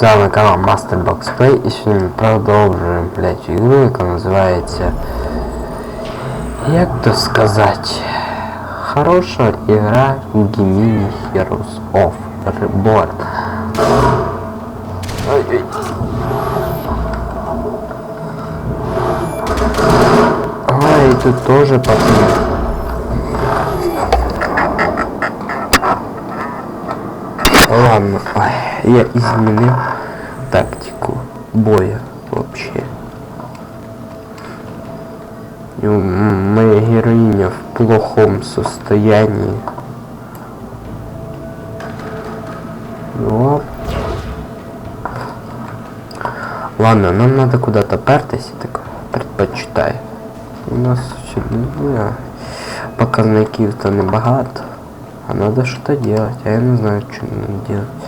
З вами канал Masterbox Play і сьогодні ми продовжуємо блять ігру, яка називається... Як то сказати? Хороша ігра Gemini Heroes of Reborn. Ой-ой. Ой, тут тоже пацаны. Ладно, ой, я изменил тактику боя вообще. И моя героиня в плохом состоянии. Ну, Ладно, нам надо куда-то пертись, так предпочитаю. У нас ще ну, показників-то небагато. А надо что-то делать, а я не знаю, что надо делать.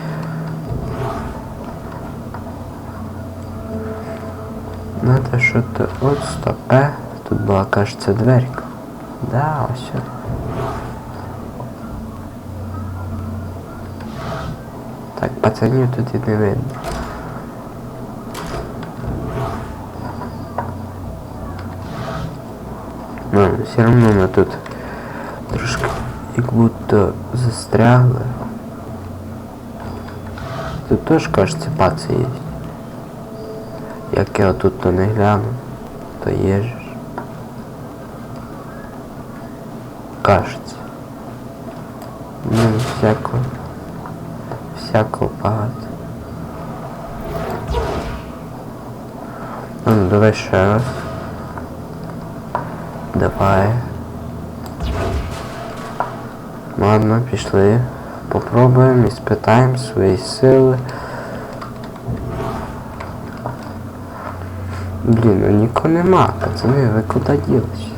Надо что-то... Вот, стоп, э? Тут была, кажется, дверька. Да, все. Так, пацанів тут і не видно. Ну, все равно мы тут трошки як будто застрягли. Тут теж, кажется, паці є. Як я тут то не гляну, то є ж. Кажеться. Ну, всяко. Всяко багато. Ну, давай ще раз. Давай. Ладно, пішли. Попробуємо і спитаємо свої сили. Блін, ну нікого нема, пацани, ви куди ділись?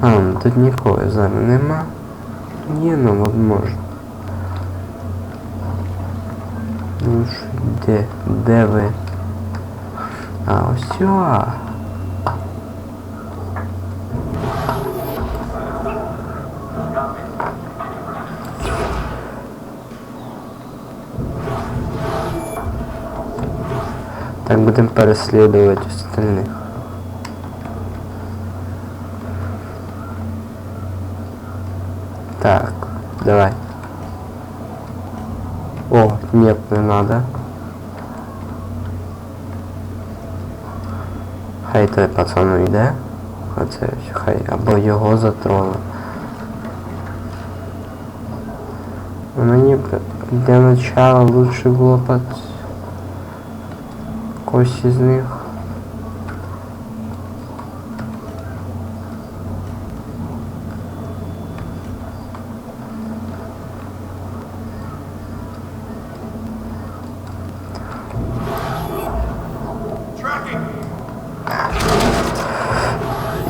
А, ну тут нікого зараз нема. Ні, ну возможно. Ну ж, де, де ви? А, ось Так будем переследовать остальных. Так, давай. О, нет, не надо. Хай той пацан уйде. А це ось хай або його затроли. Мені б для начала лучше було пац... когось із них.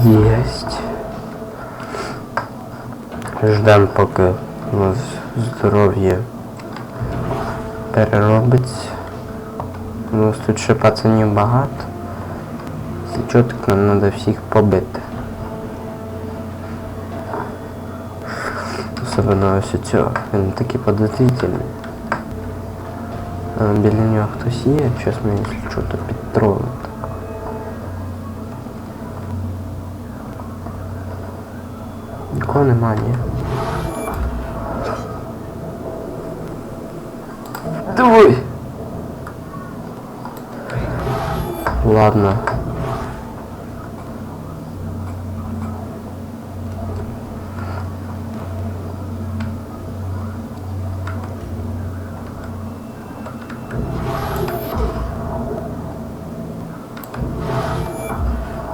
Єсть. Ждем поки у нас здоров'я переробиться. У нас тут ще пацанів багато. Так нам треба всіх побити. Особливо ось цього. Він такий подозрительний. Біля нього хтось є, зараз ми якщо що, то підтролимо. Нікого нема, ні. Давай! Ладно.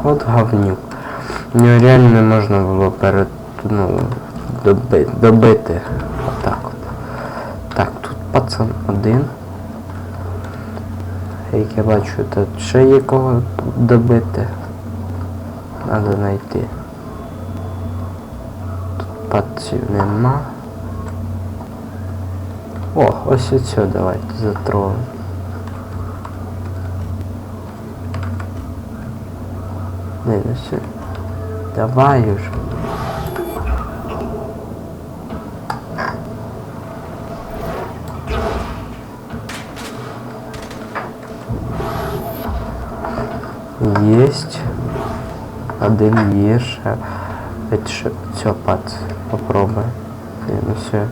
От говнюк. Нього реально не можна було перед ну, доби, добити. Отак от. Так, тут пацан один. Як я бачу, тут ще є кого добити. Надо знайти. Тут паців нема. О, ось оцю давайте затроємо. Не, ну все. Давай уже. Єсть. Один є ще. Это ще все, пац. Попробуй. Ні, ну все.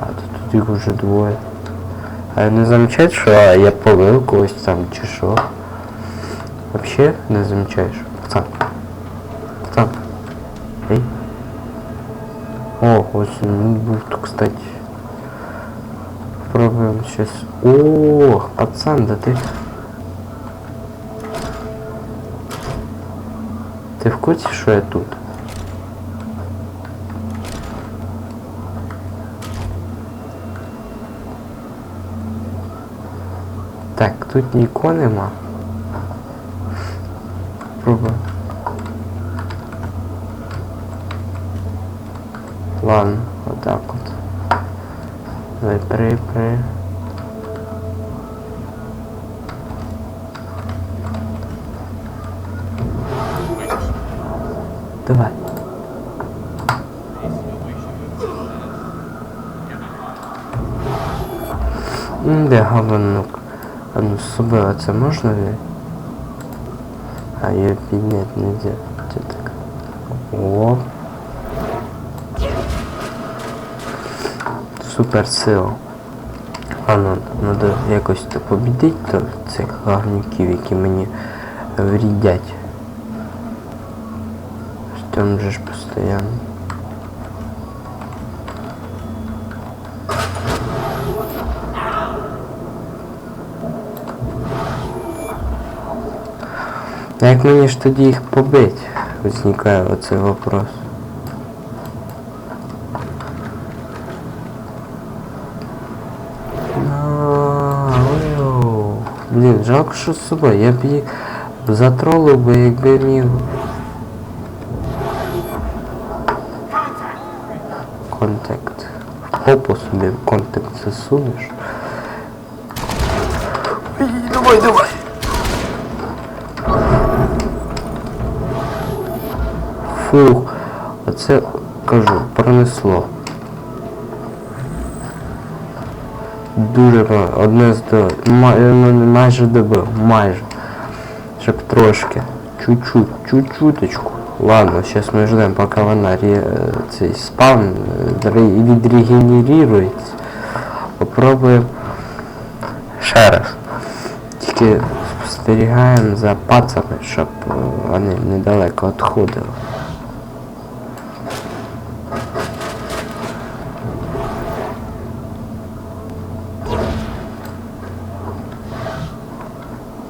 А то тут їх уже двоє. А не замечаєш, що я полив когось там чи що? Вообще не замечаєш? Пацан. Пацан. Эй. О, ось він був тут, кстати. Попробуем сейчас. О, пацан, да ты... Ты в курсе, что я тут? Так, тут нікого нема. Пробуй. Ладно, вот так вот. Давай при, при. Давай. Де говнюк? А ну з собою а це можна ли? А її підняти нельзя. Це. О. Супер сила. А ну, треба якось то побідити цих гарнюків, які мені врідять. Там же ж постійно. А Як мені ж тоді їх побить? Возникає оцей вопрос. А. Блін, жалко, що з собою. Я б їх затролив би, якби міг. Контакт. В попу собі контакт засунеш. Ой, Давай, давай. Фух, оце кажу, пронесло. Дуже одне з до май- ну, не майже добив, майже. Щоб трошки. Чуть-чуть, чуть-чуточку. Ладно, зараз ми ждемо, поки вона ре, цей спавн е, ре- відрегенерується. Попробуємо ще раз. Тільки спостерігаємо за пацами, щоб е, вони недалеко відходили.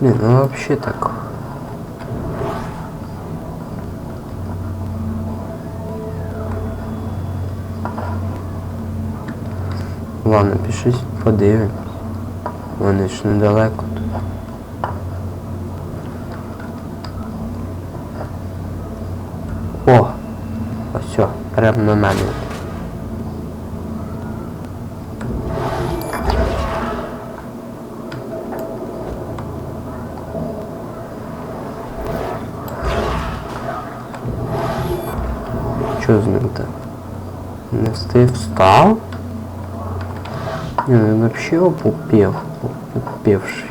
Не, ну вообще так. Ладно, пишись, подивимось. Вони ж недалеко тут. О! Ось прямо на мене. Що з ним так? Не встав? Не, ну він вообще опупев, опупевший.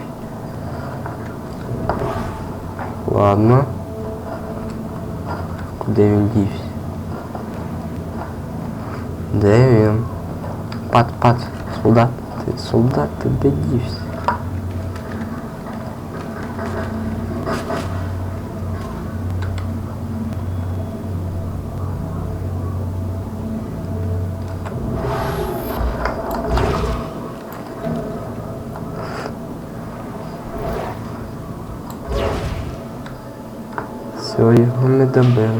Ладно. Куди він дівся? Де він? Пат, пат, солдат, ти солдат, ти де дівся? Все, його не добили.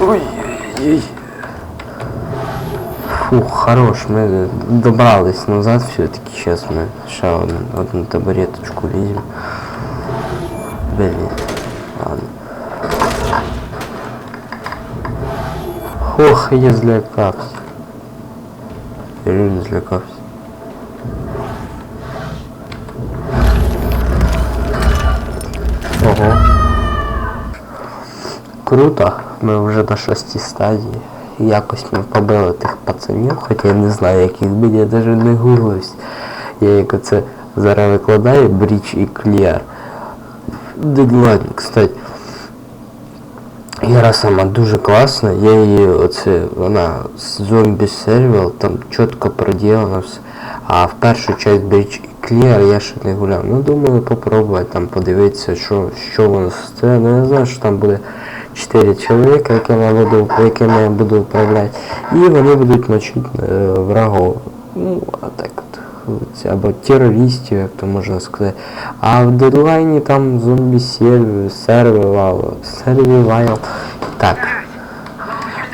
Ой-ой-ой. Фух, хорош, ми добрались назад все-таки. Сейчас ми ще одну, одну табуреточку візьмемо. Блін, ладно. Ох, я злякався. Я реально злякався. Круто, ми вже на шостій стадії. Якось ми побили тих пацанів, хоча я не знаю, як їх бити, я навіть не гуглився. Я як оце Зараз викладаю Бріч і Clear. Дедлайн, кстати. Гра сама дуже класна, я її оце, вона з зомбі сервіл, там чітко проділено все. А в першу часть Bridge Clear я ще не гуляв. Ну думаю попробувати там подивитися, що, що воно це. Ну я знаю, що там буде 4 чоловіка, якими я буду, якими я буду управляти. І вони будуть мочити е, врагов. Ну, а так от. Або терористів, як то можна сказати. А в дедлайні там зомбі сервер, сервивал, сервивал. Так.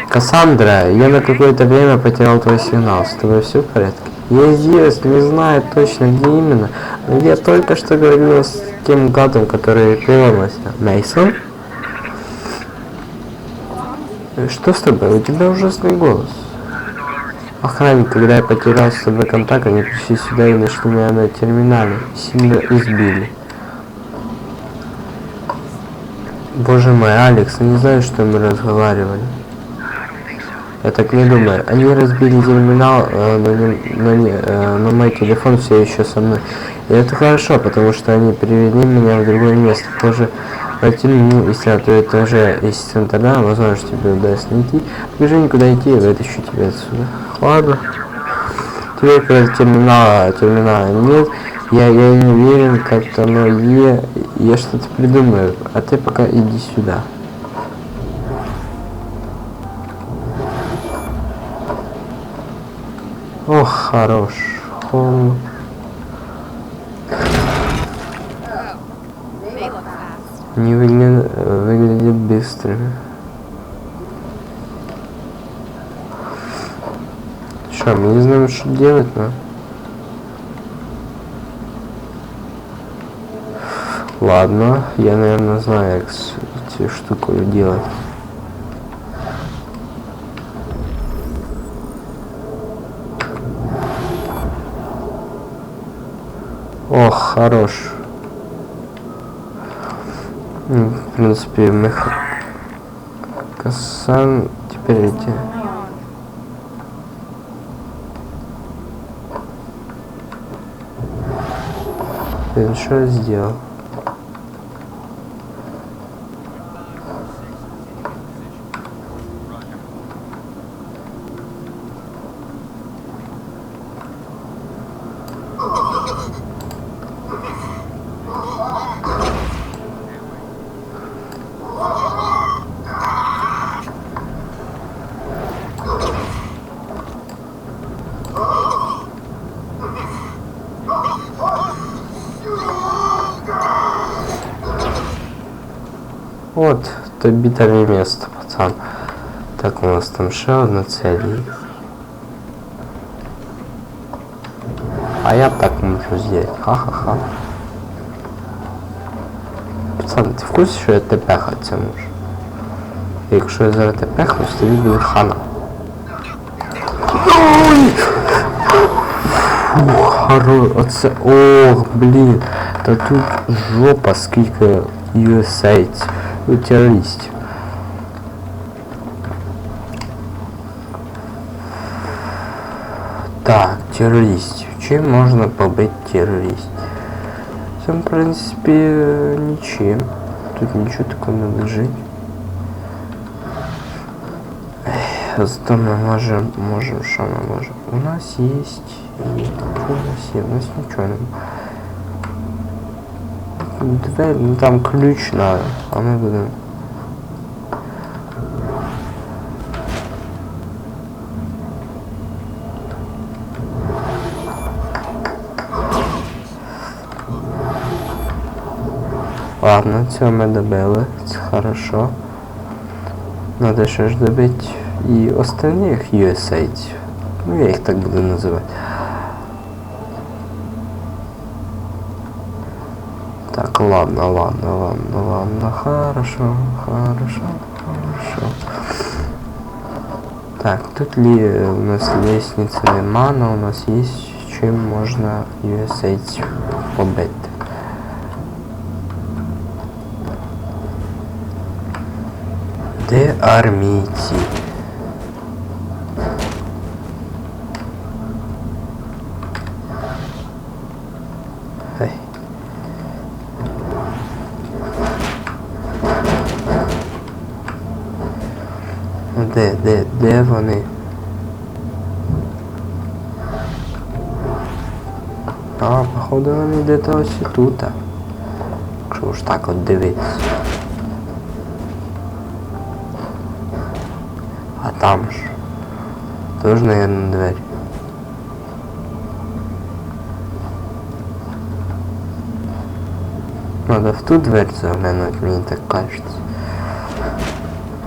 Кассандра, я на какое-то время потерял твой сигнал. С тобой все в порядке? Я здесь, не знаю точно где именно, но я только что говорил с тем гадом, который преломился. Мейсон? Что с тобой? У тебя ужасный голос. Охранник, когда я потерял с тобой контакт, они пришли сюда и нашли меня на терминале. Сильно избили. Боже мой, Алекс, не знаю, что мы разговаривали. Я так не думаю. Они разбили терминал, э, но, не- но, не- э, но мой телефон все еще со мной. И это хорошо, потому что они перевели меня в другое место. Тоже пойти, ну, если а то это уже из центра, возможно, тебе удастся найти. Покажи мне, куда идти, я вытащу тебя отсюда. Ладно. Теперь, когда терминала, терминала нет, я, я не уверен, как-то оно е, я что-то придумаю. А ты пока иди сюда. Ох, хорош. Он... Не выглядит, выглядит быстрыми. Что, мы не знаем, что делать, но... Ладно, я, наверное, знаю, как эти штуку делать. Ох, хорош. М, В принципе, мы... х- Касан... Теперь эти... Блин, что я сделал? От, тобі тобі місто, пацан. Так, у нас там ще одна цель. А я так можу зробити. Ха-ха-ха. Пацан, ти в курсі, що я тебе це можу? Якщо я зараз тебе пехнусь, тобі буде хана. Фух, хоро... Ох, блін. Та тут жопа, скільки USA ну, терористів. Так, терористів. Чим можна побити терористів? Це, в принципі, нічим. Тут нічого такого не лежить. Ех, Зато ми можемо, можемо, що ми можемо? У нас є... Що у нас є? У нас нічого немає. Дверь, ну там ключ надо, а мы будем... Ладно, цього ми добили, це хорошо. Надо ще ж добити і остальних USA. Ну я їх так буду називати. Так, ладно, ладно, ладно, ладно, хорошо, хорошо, хорошо. Так, тут ли у нас лестницы нема, но у нас есть чем можно USA побити. Де армійці? Ну, Де, де, де вони? А, походу вони де-то ось тут. Якщо ж так от дивитися. А там ж. Тоже, наверное, дверь. Надо в ту дверь заглянуть, мені так кажется.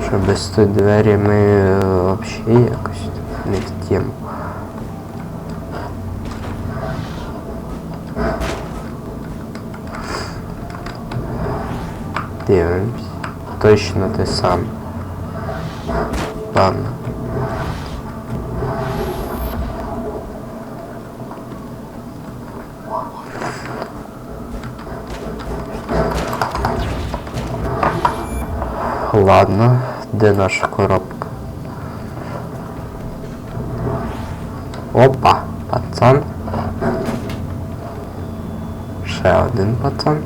Що без тої двері ми е, вообще якось не в тему. Дивимось. Точно те саме. Ладно. Ладно, де наша коробка? Опа, пацан. Ще один пацан.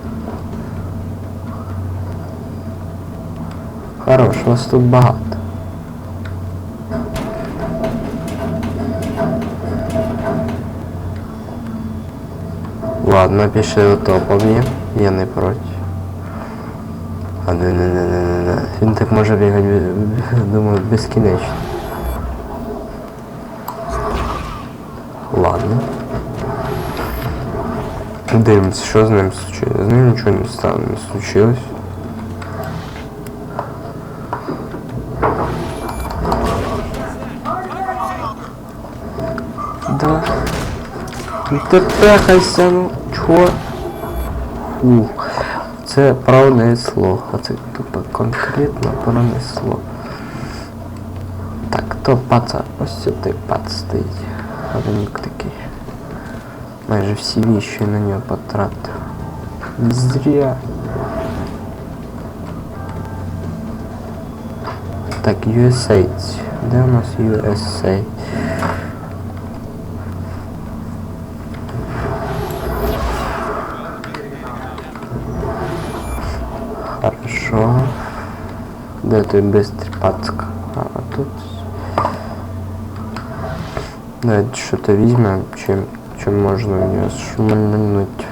Хорош, вас тут багато. Ладно, пішли до поб'ємо. Я не проти. А не не не не не не. Він так може бігати, бі- думаю, безкінечно. Ладно. Дивимось, що з ним случилось. З ним нічого не стало, не случилось. Да. Ну ти пехайся, ну чого? Ух. Це пронесло. Оце тупо конкретно пронесло. Так, то паца. Ось цей пац стоїть. Гаданюк такий. Майже всі віщі на нього потратив. Зря. Так, USA. Де у нас USA? Де той быстрый пацк? А, тут. Давайте что-то візьмемо, чим, чим можна в нього шмальнуть.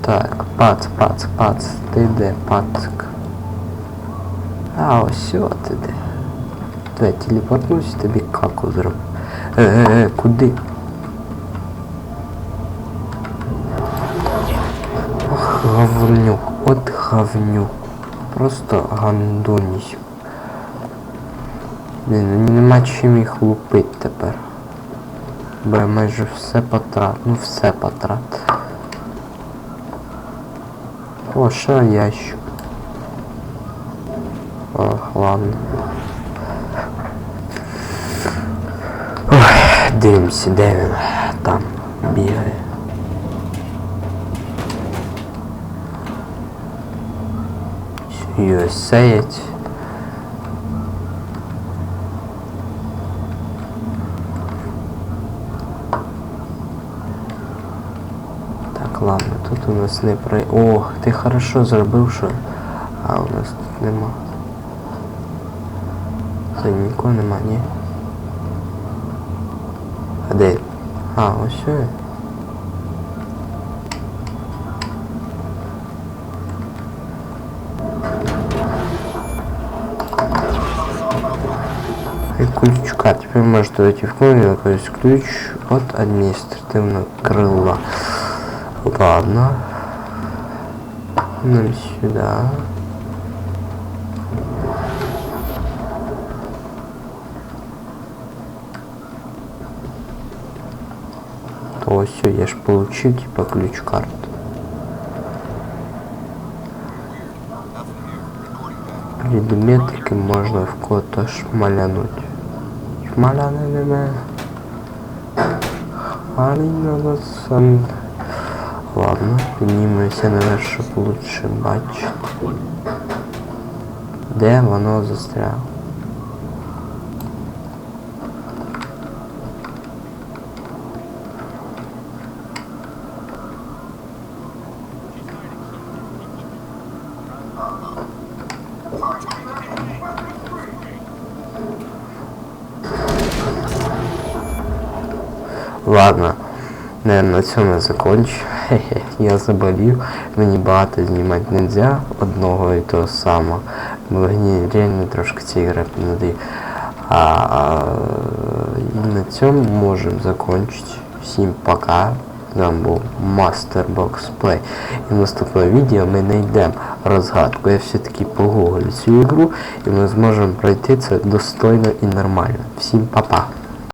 Так, пац, пац, пац, ти де, пацк? А, от ти де. Давай телепортнусь, тобі каку зроблю. Е, е, е, куди? Говнюк, от говнюк. Просто гандонісім. Блін, ну нема чим їх лупить тепер. Бо я майже все потрат. Ну все потрат. О, ще ящик. Ох, ладно. Ой, дивимося, де він там бігає. USA. Так, ладно, тут у нас не про... Ох, ти хорошо зробив, що... А у нас тут нема. Це нікого нема, ні? А де? А, ось ключка. Теперь можете войти в комнату, то есть ключ от административного крыла. Ладно. Ну сюда. То все, я ж получил типа ключ карту. Предметики можно в кого-то шмалянуть. Шмалянуть. Аліна Лосан. Ладно, піднімемося наверх, щоб лучше бачити. Де воно застряло? Ладно, наверное, на цьому я закончу. Хе-хе, я заболів, мені багато знімати нельзя одного і того самого. Мені реально трошки ці ігри не. А, а, на цьому можемо закончити. Всім пока. Вами був Box Play. І в наступному відео ми знайдемо розгадку. Я все-таки погуглю цю ігру і ми зможемо пройти це достойно і нормально. Всім па-па.